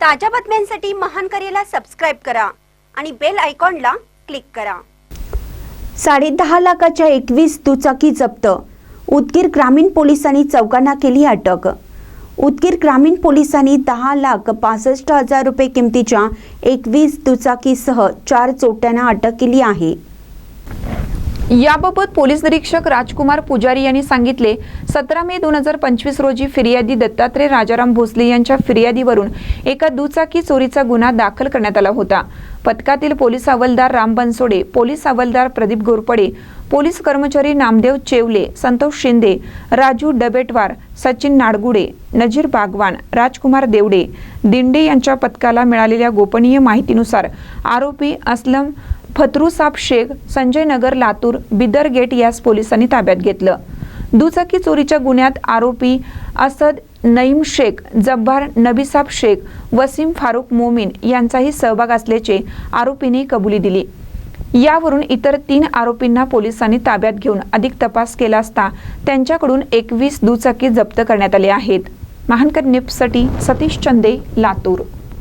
ताज्या बातम्यांसाठी महान करेला सबस्क्राईब करा आणि बेल आयकॉनला क्लिक करा. साडेदहा लाखाच्या एकवीस दुचाकी जप्त. उदगीर ग्रामीण पोलिसांनी चौकांना केली अटक. उदगीर ग्रामीण पोलिसांनी दहा लाख पासष्ट हजार रुपये किमतीच्या एकवीस दुचाकीसह चार चोट्यांना अटक केली आहे. याबाबत पोलीस निरीक्षक राजकुमार पुजारी यांनी सांगितले सतरा मे दोन हजार पंचवीस रोजी फिर्यादी दत्तात्रय राजाराम भोसले यांच्या फिर्यादीवरून एका दुचाकी चोरीचा गुन्हा दाखल करण्यात आला होता. पथकातील पोलीस हवालदार राम बनसोडे पोलीस हवालदार प्रदीप घोरपडे पोलीस कर्मचारी नामदेव चेवले संतोष शिंदे राजू डबेटवार सचिन नाडगुडे नजीर बागवान राजकुमार देवडे दिंडे यांच्या पथकाला मिळालेल्या गोपनीय माहितीनुसार आरोपी असलम फतरुसाब शेख संजय नगर लातूर बिदर गेट यास पोलिसांनी ताब्यात घेतलं. दुचाकी चोरीच्या गुन्ह्यात आरोपी असद नईम शेख जब्बार नबीसाब शेख वसीम फारुक मोमीन यांचाही सहभाग असल्याचे आरोपीने कबुली दिली. यावरून इतर तीन आरोपींना पोलिसांनी ताब्यात घेऊन अधिक तपास केला असता त्यांच्याकडून एकवीस दुचाकी जप्त करण्यात आले आहेत. महानकर निप्ससाठी सतीश चंदे लातूर.